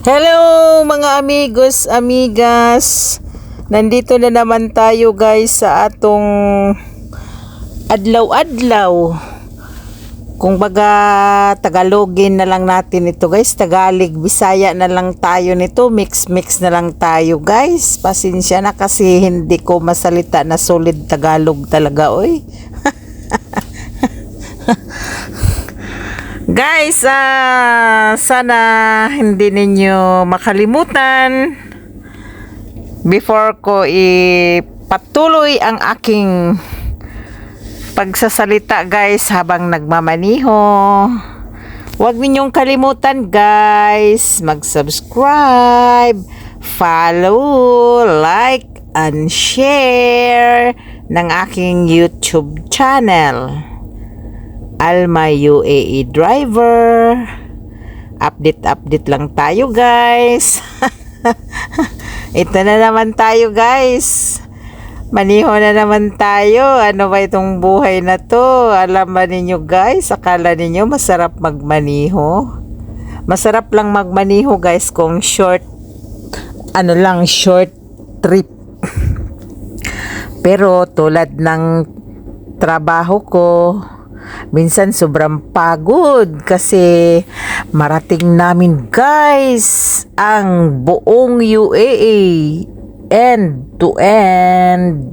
Hello mga amigos, amigas. Nandito na naman tayo guys sa atong adlaw-adlaw. Kung baga Tagalogin na lang natin ito guys. Tagalog, Bisaya na lang tayo nito. Mix-mix na lang tayo guys. Pasensya na kasi hindi ko masalita na solid Tagalog talaga oy. Guys, ah, sana hindi ninyo makalimutan before ko ipatuloy ang aking pagsasalita guys habang nagmamaniho. Huwag ninyong kalimutan guys, mag-subscribe, follow, like, and share ng aking YouTube channel. Alma UAE driver. Update update lang tayo guys. Ito na naman tayo guys. Maniho na naman tayo. Ano ba itong buhay na to? Alam ba ninyo guys? Akala ninyo masarap magmaniho? Masarap lang magmaniho guys kung short ano lang short trip. Pero tulad ng trabaho ko, minsan sobrang pagod kasi marating namin guys ang buong UAE end to end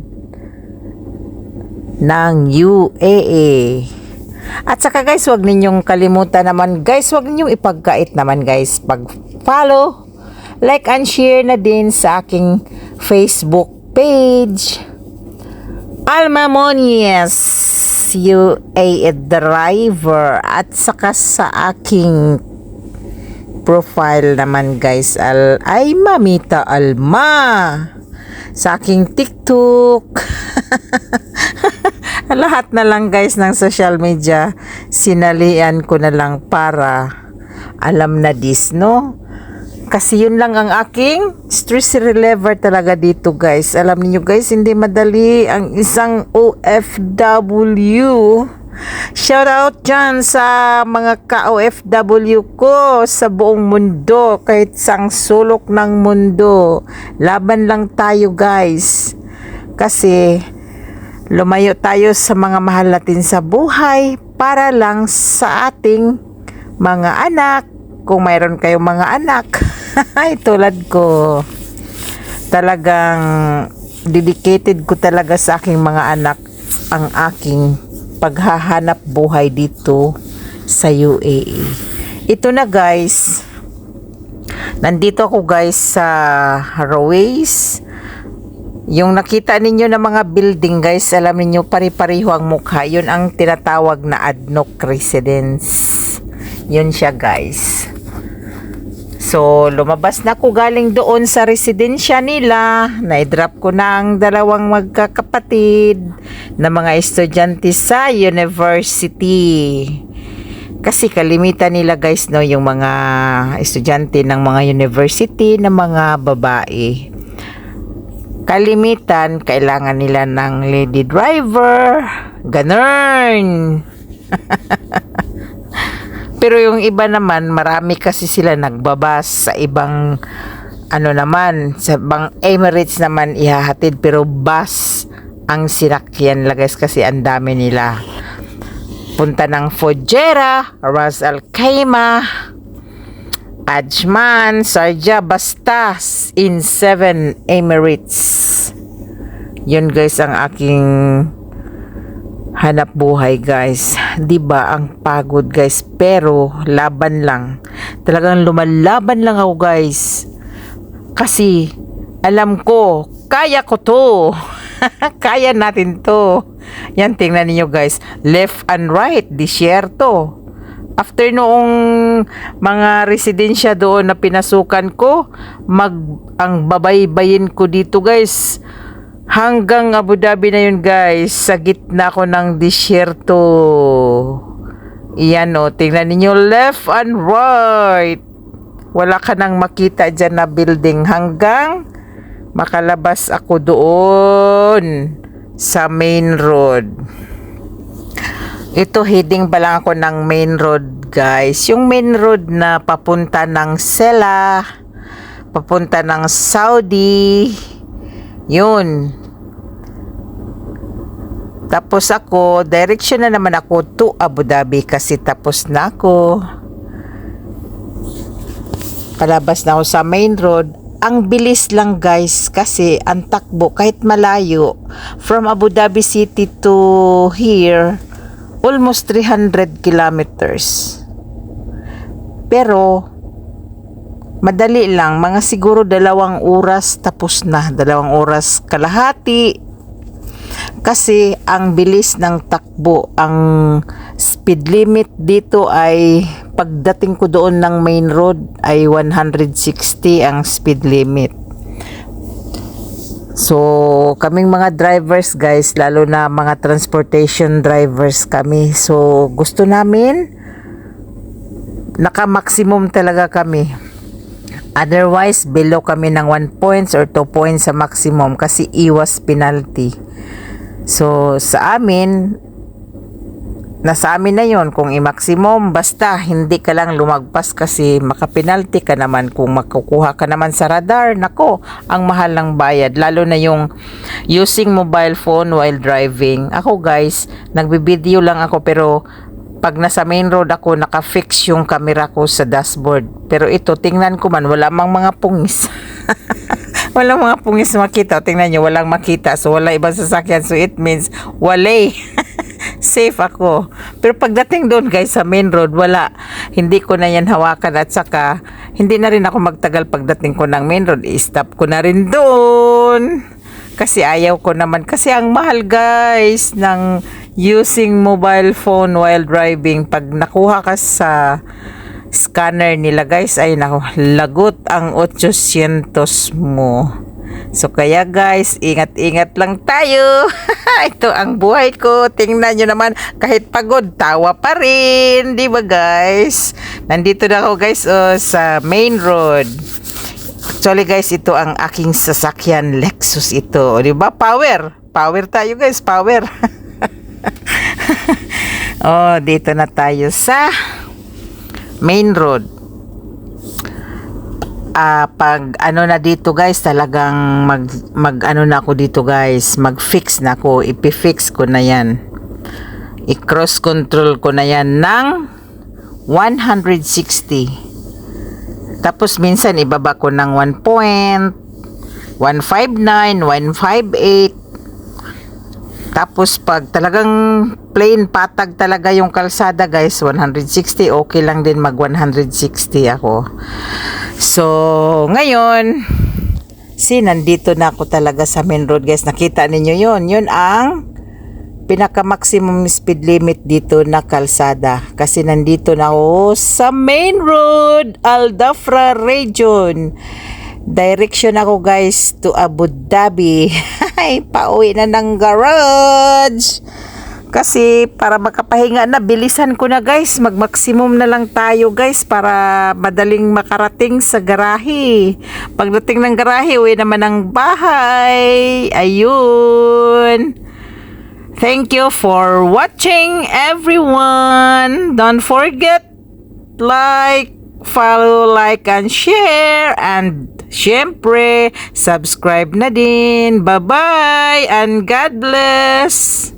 ng UAE. At saka guys, wag ninyong kalimutan naman guys, wag ninyong ipagkait naman guys pag follow, like and share na din sa aking Facebook page. Alma Monies, UA driver. At saka sa aking profile naman guys al ay Mamita Alma. Sa aking TikTok. Lahat na lang guys ng social media sinalian ko na lang para alam na this no kasi yun lang ang aking stress reliever talaga dito guys. Alam niyo guys, hindi madali ang isang OFW. Shout out dyan sa mga ka-OFW ko sa buong mundo, kahit sang sulok ng mundo. Laban lang tayo guys. Kasi lumayo tayo sa mga mahal natin sa buhay para lang sa ating mga anak, kung mayroon kayong mga anak. Ay, tulad ko. Talagang dedicated ko talaga sa aking mga anak ang aking paghahanap buhay dito sa UAE. Ito na guys. Nandito ako guys sa Raways. Yung nakita ninyo na mga building guys, alam niyo pari-pariho ang mukha. Yun ang tinatawag na Adnoc Residence. Yun siya guys. So, lumabas na ako galing doon sa residensya nila. Na-drop ko na ang dalawang magkakapatid na mga estudyante sa university. Kasi kalimitan nila guys no, yung mga estudyante ng mga university na mga babae. Kalimitan, kailangan nila ng lady driver. Ganun. Pero yung iba naman, marami kasi sila nagbabas sa ibang ano naman, sa bang Emirates naman ihahatid pero bus ang sinakyan la guys kasi ang dami nila. Punta ng Fujairah, Ras Al Khaimah, Ajman, Sharjah, basta in seven Emirates. Yun guys ang aking hanap buhay guys. 'Di ba ang pagod guys pero laban lang. Talagang lumalaban lang ako guys. Kasi alam ko kaya ko to. kaya natin to. Yan tingnan niyo guys. Left and right, disyerto. After noong mga residensya doon na pinasukan ko, mag ang babaybayin ko dito guys Hanggang Abu Dhabi na yun guys. Sa gitna ko ng disyerto. Iyan o. Tingnan ninyo left and right. Wala ka nang makita dyan na building hanggang makalabas ako doon sa main road. Ito, heading pa lang ako ng main road, guys. Yung main road na papunta ng Sela, papunta ng Saudi. Yun. Tapos ako, direction na naman ako to Abu Dhabi kasi tapos na ako. Palabas na ako sa main road. Ang bilis lang guys kasi ang takbo kahit malayo from Abu Dhabi City to here almost 300 kilometers. Pero madali lang, mga siguro dalawang oras tapos na, dalawang oras kalahati. Kasi ang bilis ng takbo, ang speed limit dito ay pagdating ko doon ng main road ay 160 ang speed limit. So, kaming mga drivers guys, lalo na mga transportation drivers kami. So, gusto namin naka-maximum talaga kami. Otherwise, below kami ng 1 points or 2 points sa maximum kasi iwas penalty. So, sa amin, nasa amin na yon kung i-maximum basta hindi ka lang lumagpas kasi makapenalty ka naman. Kung makukuha ka naman sa radar nako ang mahal ng bayad. Lalo na yung using mobile phone while driving. Ako guys nagbibideo lang ako pero pag nasa main road ako naka-fix yung camera ko sa dashboard pero ito tingnan ko man wala mang mga pungis walang mga pungis makita tingnan nyo walang makita so wala ibang sasakyan so it means wala safe ako. Pero pagdating doon guys sa main road, wala. Hindi ko na yan hawakan at saka hindi na rin ako magtagal pagdating ko ng main road. I-stop ko na rin doon. Kasi ayaw ko naman. Kasi ang mahal guys ng using mobile phone while driving. Pag nakuha ka sa scanner nila guys, ay naku, lagot ang 800 mo. So kaya guys, ingat-ingat lang tayo. Ito ang buhay ko. Tingnan nyo naman, kahit pagod, tawa pa rin. Di ba guys? Nandito na ako guys oh, sa main road. Actually guys, ito ang aking sasakyan Lexus ito. Di ba? Power. Power tayo guys, power. oh, dito na tayo sa main road. Ah pag ano na dito guys talagang mag mag ano na ako dito guys mag fix na ako. Ipi-fix ko na yan. I-cross control ko na yan ng 160 tapos minsan ibaba ko ng 1 point 159 158 tapos pag talagang plain patag talaga yung kalsada guys 160 okay lang din mag 160 ako. So ngayon si nandito na ako talaga sa main road guys. Nakita ninyo yon yun ang pinaka maximum speed limit dito na kalsada. Kasi nandito na ako sa main road Aldafra region. Direction ako guys to Abu Dhabi ay pauwi na ng garage. Kasi para makapahinga na bilisan ko na guys. Mag maximum na lang tayo guys para madaling makarating sa garahe. Pagdating ng garahe uwi naman ng bahay. Ayun. Thank you for watching everyone. Don't forget like follow like and share and Siyempre, subscribe na din. Bye-bye and God bless!